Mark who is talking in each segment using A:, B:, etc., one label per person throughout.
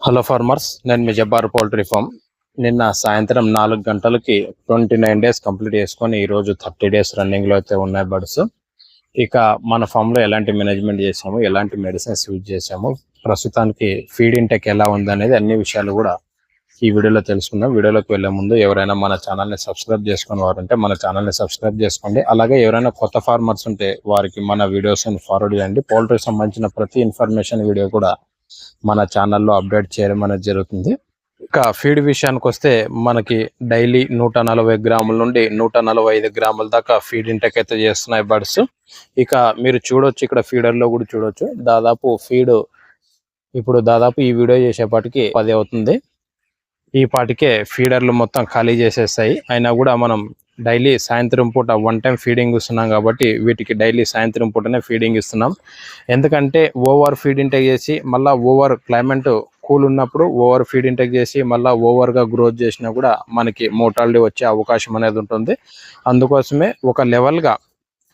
A: Hello farmers నేను మీ Jabbar poultry farm నిన్న సాయంత్రం నాలుగు గంటలకి ట్వంటీ నైన్ డేస్ కంప్లీట్ చేసుకొని ఈ రోజు థర్టీ డేస్ రన్నింగ్లో అయితే ఉన్నాయి బర్డ్స్ ఇక మన ఫామ్లో ఎలాంటి మేనేజ్మెంట్ చేసాము ఎలాంటి మెడిసిన్స్ యూజ్ చేసాము ప్రస్తుతానికి ఫీడ్ ఇంటెక్ ఎలా ఉంది అనేది అన్ని విషయాలు కూడా ఈ వీడియోలో తెలుసుకుందాం. వీడియోలోకి వెళ్ళే ముందు ఎవరైనా మన ఛానల్ని సబ్స్క్రైబ్ చేసుకుని వారు ఉంటే మన ఛానల్ని సబ్స్క్రైబ్ చేసుకోండి. అలాగే ఎవరైనా కొత్త ఫార్మర్స్ ఉంటే వారికి మన వీడియోస్ ఫార్వర్డ్ చేయండి. పౌల్ట్రీకి సంబంధించిన ప్రతి ఇన్ఫర్మేషన్ వీడియో కూడా మన ఛానల్లో అప్డేట్ చేయడం అనేది జరుగుతుంది. ఇక ఫీడ్ విషయానికి వస్తే మనకి డైలీ నూట నలభై గ్రాముల నుండి నూట నలభై ఐదు గ్రాముల దాకా ఫీడ్ ఇంటెక్ అయితే చేస్తున్నాయి బర్డ్స్. ఇక మీరు చూడొచ్చు ఇక్కడ ఫీడర్లో కూడా చూడొచ్చు. దాదాపు ఫీడ్ ఇప్పుడు దాదాపు ఈ వీడియో చేసేపాటికి పది అవుతుంది. ఈ పాటికే ఫీడర్లు మొత్తం ఖాళీ చేసేస్తాయి. అయినా కూడా మనం డైలీ సాయంత్రం పూట వన్ టైం ఫీడింగ్ ఇస్తున్నాం కాబట్టి వీటికి డైలీ సాయంత్రం పూటనే ఫీడింగ్ ఇస్తున్నాం. ఎందుకంటే ఓవర్ ఫీడ్ ఇంటెక్ చేసి మళ్ళీ ఓవర్ క్లైమేట్ కూల్ ఉన్నప్పుడు ఓవర్ ఫీడ్ ఇంటెక్ చేసి మళ్ళీ ఓవర్గా గ్రోత్ చేసినా కూడా మనకి మోటాలిటీ వచ్చే అవకాశం అనేది ఉంటుంది. అందుకోసమే ఒక లెవెల్గా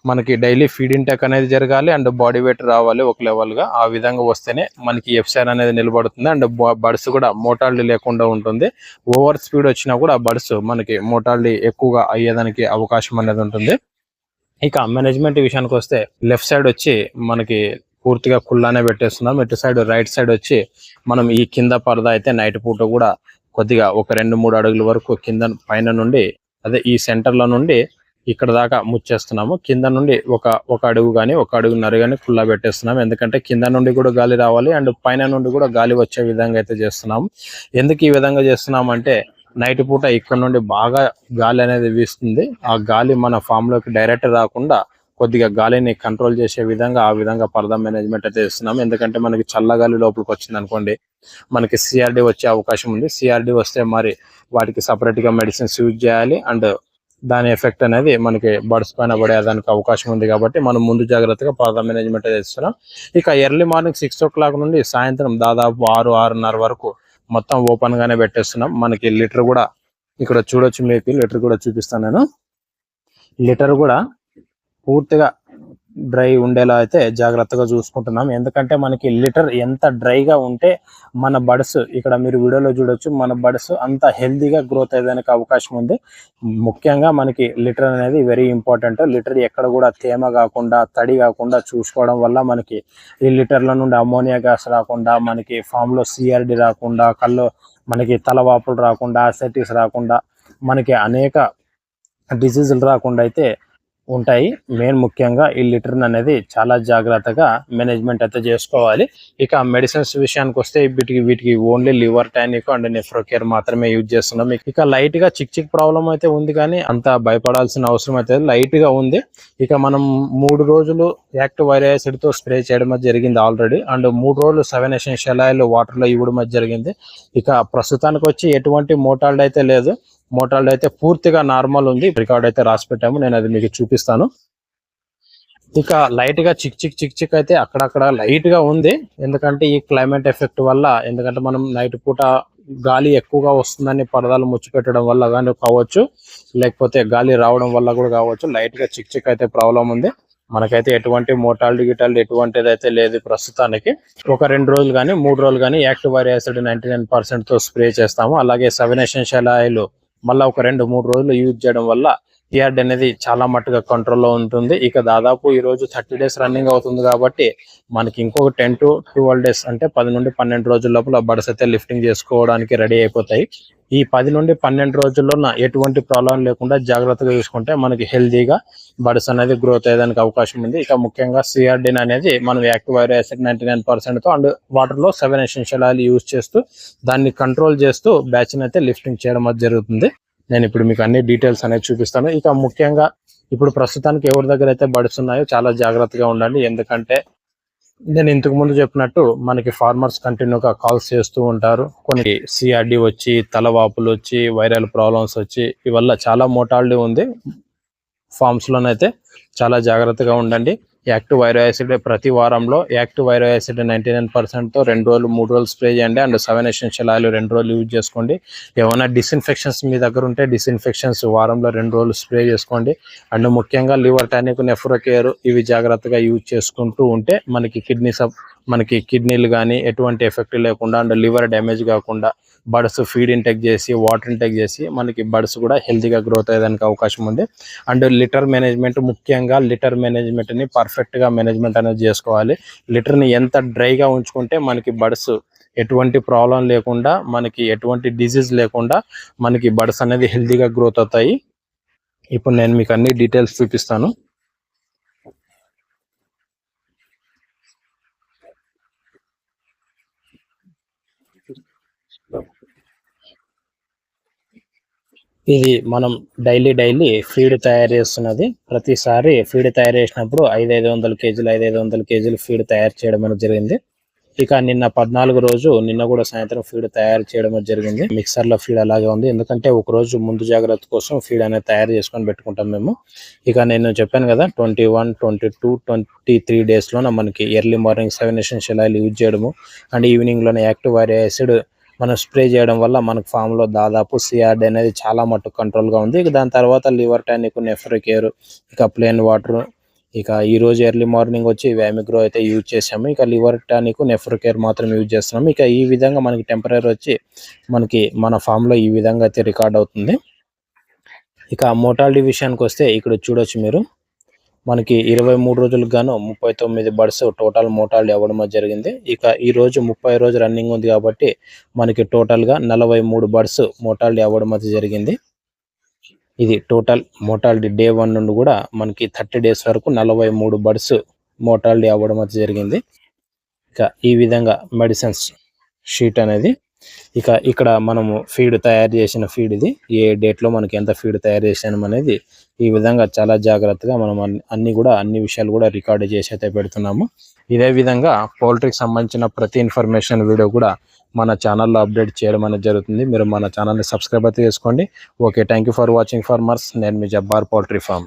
A: మనకి డైలీ ఫీడ్ ఇంటెక్ అనేది జరగాలి అండ్ బాడీ వెయిట్ రావాలి ఒక లెవెల్గా ఆ విధంగా వస్తేనే మనకి ఎఫ్సైన్ అనేది నిలబడుతుంది అండ్ బడ్స్ కూడా మోటాలిటీ లేకుండా ఉంటుంది. ఓవర్ స్పీడ్ వచ్చినా కూడా బడ్స్ మనకి మోటాలిటీ ఎక్కువగా అయ్యేదానికి అవకాశం అనేది ఉంటుంది. ఇక మేనేజ్మెంట్ విషయానికి వస్తే లెఫ్ట్ సైడ్ వచ్చి మనకి పూర్తిగా కుల్లానే పెట్టేస్తున్నాం. ఇటు సైడ్ రైట్ సైడ్ వచ్చి మనం ఈ కింద పరద అయితే నైట్ పూట కూడా కొద్దిగా ఒక రెండు మూడు అడుగుల వరకు కింద పైన నుండి అదే ఈ సెంటర్లో నుండి ఇక్కడ దాకా ముచ్చేస్తున్నాము. కింద నుండి ఒక ఒక అడుగు కానీ ఒక అడుగున్నర కానీ కుల్లా పెట్టేస్తున్నాము. ఎందుకంటే కింద నుండి కూడా గాలి రావాలి అండ్ పైన నుండి కూడా గాలి వచ్చే విధంగా అయితే చేస్తున్నాము. ఎందుకు ఈ విధంగా చేస్తున్నాం అంటే నైట్ పూట ఇక్కడ నుండి బాగా గాలి అనేది వీస్తుంది. ఆ గాలి మన ఫామ్లోకి డైరెక్ట్ రాకుండా కొద్దిగా గాలిని కంట్రోల్ చేసే విధంగా ఆ విధంగా పరదా మేనేజ్మెంట్ అయితే ఇస్తున్నాం ఎందుకంటే మనకి చల్లగాలి లోపలికి వచ్చింది అనుకోండి మనకి సిఆర్డి వచ్చే అవకాశం ఉంది. సిఆర్డి వస్తే మరి వాటికి సపరేట్గా మెడిసిన్స్ యూజ్ చేయాలి. అండ్ దాని ఎఫెక్ట్ అనేది మనకి బర్డ్స్ పైన పడేదానికి అవకాశం ఉంది కాబట్టి మనం ముందు జాగ్రత్తగా పాత మేనేజ్మెంట్ చేస్తున్నాం. ఇక early morning six o'clock నుండి సాయంత్రం దాదాపు ఆరు ఆరున్నర వరకు మొత్తం ఓపెన్ గానే పెట్టేస్తున్నాం. మనకి లీటర్ కూడా ఇక్కడ చూడొచ్చు మీకు లీటర్ కూడా చూపిస్తాను నేను. లీటర్ కూడా పూర్తిగా డ్రై ఉండేలా అయితే జాగ్రత్తగా చూసుకుంటున్నాం. ఎందుకంటే మనకి లిటర్ ఎంత డ్రైగా ఉంటే మన బడ్స్ ఇక్కడ మీరు వీడియోలో చూడొచ్చు మన బడ్స్ అంత హెల్దీగా గ్రోత్ అయ్యేదానికి అవకాశం ఉంది. ముఖ్యంగా మనకి లిటర్ అనేది వెరీ ఇంపార్టెంట్. లిటర్ ఎక్కడ కూడా తేమ కాకుండా తడి కాకుండా చూసుకోవడం వల్ల మనకి ఈ లిటర్ల నుండి అమోనియా గ్యాస్ రాకుండా మనకి ఫామ్లో సిఆర్డి రాకుండా కళ్ళు మనకి తలవాపులు రాకుండా అసెటిస్ రాకుండా మనకి అనేక డిసీజులు రాకుండా అయితే ఉంటాయి. మెయిన్ ముఖ్యంగా ఈ లిటర్న్ అనేది చాలా జాగ్రత్తగా మేనేజ్మెంట్ అయితే చేసుకోవాలి. ఇక మెడిసిన్స్ విషయానికి వస్తే వీటికి వీటికి only liver tonic and Nephrocare మాత్రమే యూజ్ చేస్తున్నాం. ఇక లైట్గా చిక్ చిక్ ప్రాబ్లం అయితే ఉంది కానీ అంత భయపడాల్సిన అవసరం అయితే లైట్గా ఉంది. ఇక మనం మూడు రోజులు యాక్టివ్ వైరసిడ్తో స్ప్రే చేయడం జరిగింది ఆల్రెడీ. అండ్ మూడు రోజులు సెవెన్ ఎసెన్షియల్ ఆయిల్ వాటర్లో ఇవ్వడం జరిగింది. ఇక ప్రస్తుతానికి వచ్చి ఎటువంటి మోటాల్డ్ అయితే లేదు. మోటార్డ్ అయితే పూర్తిగా నార్మల్ ఉంది. రికార్డ్ అయితే రాసి పెట్టాము. నేను అది మీకు చూపిస్తాను. ఇక లైట్గా చిక్ చిక్ చిక్ చిక్ అయితే అక్కడక్కడ లైట్గా ఉంది. ఎందుకంటే ఈ క్లైమేట్ ఎఫెక్ట్ వల్ల ఎందుకంటే మనం నైట్ పూట గాలి ఎక్కువగా వస్తుందని పరదాలు ముచ్చిపెట్టడం వల్ల కానీ కావచ్చు లేకపోతే గాలి రావడం వల్ల కూడా కావచ్చు లైట్గా చిక్ చిక్ అయితే ప్రాబ్లం ఉంది. మనకైతే ఎటువంటి మోటాలిటీ గిటాలిటీ ఎటువంటిది అయితే లేదు ప్రస్తుతానికి. ఒక రెండు రోజులు కానీ మూడు రోజులు కానీ యాక్టివ్ వైర్ యాసిడ్ నైన్టీ నైన్ పర్సెంట్తో స్ప్రే చేస్తాము. అలాగే సెవెన్ ఎసెన్షియల్ ఆయిల్ మళ్ళీ ఒక రెండు మూడు రోజులు యూజ్ చేయడం వల్ల టిఆర్డి అనేది చాలా మట్టుగా కంట్రోల్లో ఉంటుంది. ఇక దాదాపు ఈ రోజు థర్టీ డేస్ రన్నింగ్ అవుతుంది కాబట్టి మనకి ఇంకొక టెన్ టు ట్వెల్వ్ డేస్ అంటే పది నుండి పన్నెండు రోజుల లోపల బడ్స్ అయితే లిఫ్టింగ్ చేసుకోవడానికి రెడీ అయిపోతాయి. ఈ పది నుండి పన్నెండు రోజుల్లో నా ఎటువంటి ప్రాబ్లం లేకుండా జాగ్రత్తగా చూసుకుంటే మనకి హెల్దీగా బడ్స్ అనేది గ్రోత్ అయ్యేదానికి అవకాశం ఉంది. ఇక ముఖ్యంగా సిఆర్డిన్ అనేది మనం యాక్టివ్ వైర్ యాసిడ్ నైన్టీ నైన్ పర్సెంట్తో అండ్ వాటర్లో సెవెన్ ఎసెన్షియల్ ఆయిల్ యూజ్ చేస్తూ దాన్ని కంట్రోల్ చేస్తూ బ్యాచ్ అయితే లిఫ్టింగ్ చేయడం అది జరుగుతుంది. నేను ఇప్పుడు మీకు అన్ని డీటెయిల్స్ అనేది చూపిస్తాను. ఇక ముఖ్యంగా ఇప్పుడు ప్రస్తుతానికి ఎవరి దగ్గర అయితే బడ్స్ ఉన్నాయో చాలా జాగ్రత్తగా ఉండండి. ఎందుకంటే నేను ఇంతకు ముందు చెప్పినట్టు మనకి ఫార్మర్స్ కంటిన్యూగా కాల్స్ చేస్తూ ఉంటారు. కొన్ని సిఆర్డి వచ్చి తలవాపులు వచ్చి వైరల్ ప్రాబ్లమ్స్ వచ్చి ఇవల్ల చాలా మోటాలిటీ ఉంది. ఫార్మ్స్ లోనైతే చాలా జాగ్రత్తగా ఉండండి. యాక్టివ్ వైరో యాసిడ్ ప్రతి వారంలో యాక్టివ్ వైరో యాసిడ్ నైన్టీ నైన్తో రెండు రోజులు మూడు రోజులు స్ప్రే చేయండి. అండ్ సెవెన్ ఎసెన్షియల్ ఆయిల్ రెండు రోజులు యూజ్ చేసుకోండి. ఏమైనా డిస్ఇన్ఫెక్షన్స్ మీ దగ్గర ఉంటే డిస్ఇన్ఫెక్షన్స్ వారంలో రెండు రోజులు స్ప్రే చేసుకోండి. అండ్ ముఖ్యంగా లివర్ టానిక్ నెఫ్రోకేర్ ఇవి జాగ్రత్తగా యూజ్ చేసుకుంటూ ఉంటే మనకి కిడ్నీ సబ్ మనకి కిడ్నీలు కానీ ఎటువంటి ఎఫెక్ట్ లేకుండా అండ్ లివర్ డ్యామేజ్ కాకుండా బడ్స్ ఫీడ్ ఇంటెక్ చేసి వాటర్ ఇంటెక్ చేసి మనకి బడ్స్ కూడా హెల్తీగా గ్రోత్ అయ్యేదానికి అవకాశం ఉంది. అండ్ లిటర్ మేనేజ్మెంట్ ముఖ్యంగా లిటర్ మేనేజ్మెంట్ని పర్ఫెక్ట్గా మేనేజ్మెంట్ అనేది చేసుకోవాలి. లిటర్ని ఎంత డ్రైగా ఉంచుకుంటే మనకి బడ్స్ ఎటువంటి ప్రాబ్లం లేకుండా మనకి ఎటువంటి డిజీజ్ లేకుండా మనకి బడ్స్ అనేది హెల్తీగా గ్రోత్ అవుతాయి. ఇప్పుడు నేను మీకు అన్ని డీటెయిల్స్ చూపిస్తాను. ఇది మనం డైలీ డైలీ ఫీడ్ తయారు చేస్తున్నది. ప్రతిసారి ఫీడ్ తయారు చేసినప్పుడు ఐదు ఐదు వందల కేజీలు ఐదు ఐదు వందల కేజీలు ఫీడ్ తయారు చేయడం అనేది జరిగింది. ఇక నిన్న పద్నాలుగు రోజు నిన్న కూడా సాయంత్రం ఫీడ్ తయారు చేయడం జరిగింది. మిక్సర్లో ఫీడ్ అలాగే ఉంది. ఎందుకంటే ఒక రోజు ముందు జాగ్రత్త కోసం ఫీడ్ అనేది తయారు చేసుకొని పెట్టుకుంటాం మేము. ఇక నేను చెప్పాను కదా twenty one twenty two twenty three days లోన మనకి early morning seven essential oil use చేయడము. అండ్ ఈవినింగ్లోనే యాక్టివ్ వారి యాసిడ్ మనం స్ప్రే చేయడం వల్ల మనకు ఫామ్లో దాదాపు సిఆర్డి అనేది చాలా మట్టుకు కంట్రోల్గా ఉంది. ఇక దాని తర్వాత లివర్ టానిక్ నెఫ్రికేర్ ఇక ప్లేన్ వాటర్ ఇక ఈ రోజు ఎర్లీ మార్నింగ్ వచ్చి వ్యామిగ్రో అయితే యూజ్ చేసాము ఇక లివర్ టానిక్ నెఫ్రికేర్ మాత్రం యూజ్ చేస్తున్నాము. ఇక ఈ విధంగా మనకి టెంపరీ వచ్చి మనకి మన ఫామ్లో ఈ విధంగా అయితే రికార్డ్ అవుతుంది. ఇక మోటాలిటీ విషయానికి వస్తే ఇక్కడ చూడొచ్చు మీరు. మనకి ఇరవై మూడు రోజులకు గాను ముప్పై తొమ్మిది బర్డ్స్ టోటల్ మోటాలు అవ్వడం జరిగింది. ఇక ఈ రోజు ముప్పై రోజు రన్నింగ్ ఉంది కాబట్టి మనకి టోటల్గా నలభై మూడు బర్డ్స్ మోటాలు అవ్వడం అయితే జరిగింది. ఇది టోటల్ మోటాలిటీ డే వన్ నుండి కూడా మనకి థర్టీ డేస్ వరకు నలభై మూడు బర్డ్స్ మోటాలిటీ అవ్వడం అయితే జరిగింది. ఇక ఈ విధంగా మెడిసిన్స్ షీట్ అనేది ఇక ఇక్కడ మనము ఫీడ్ తయారు చేసిన ఫీడ్ ఇది. ఏ డేట్లో మనకి ఎంత ఫీడ్ తయారు చేసాము అనేది ఈ విధంగా చాలా జాగ్రత్తగా మనం అన్ని- కూడా అన్ని విషయాలు కూడా రికార్డ్ చేసి అయితే పెడుతున్నాము. ఇదే విధంగా పౌల్ట్రీకి సంబంధించిన ప్రతి ఇన్ఫర్మేషన్ వీడియో కూడా మన ఛానల్లో అప్డేట్ చేయడం అనేది జరుగుతుంది. మీరు మన ఛానల్ని సబ్స్క్రైబ్ అయితే చేసుకోండి. Okay thank you for watching farmers నేను మీ జబ్బార్ పౌల్ట్రీ ఫార్మ్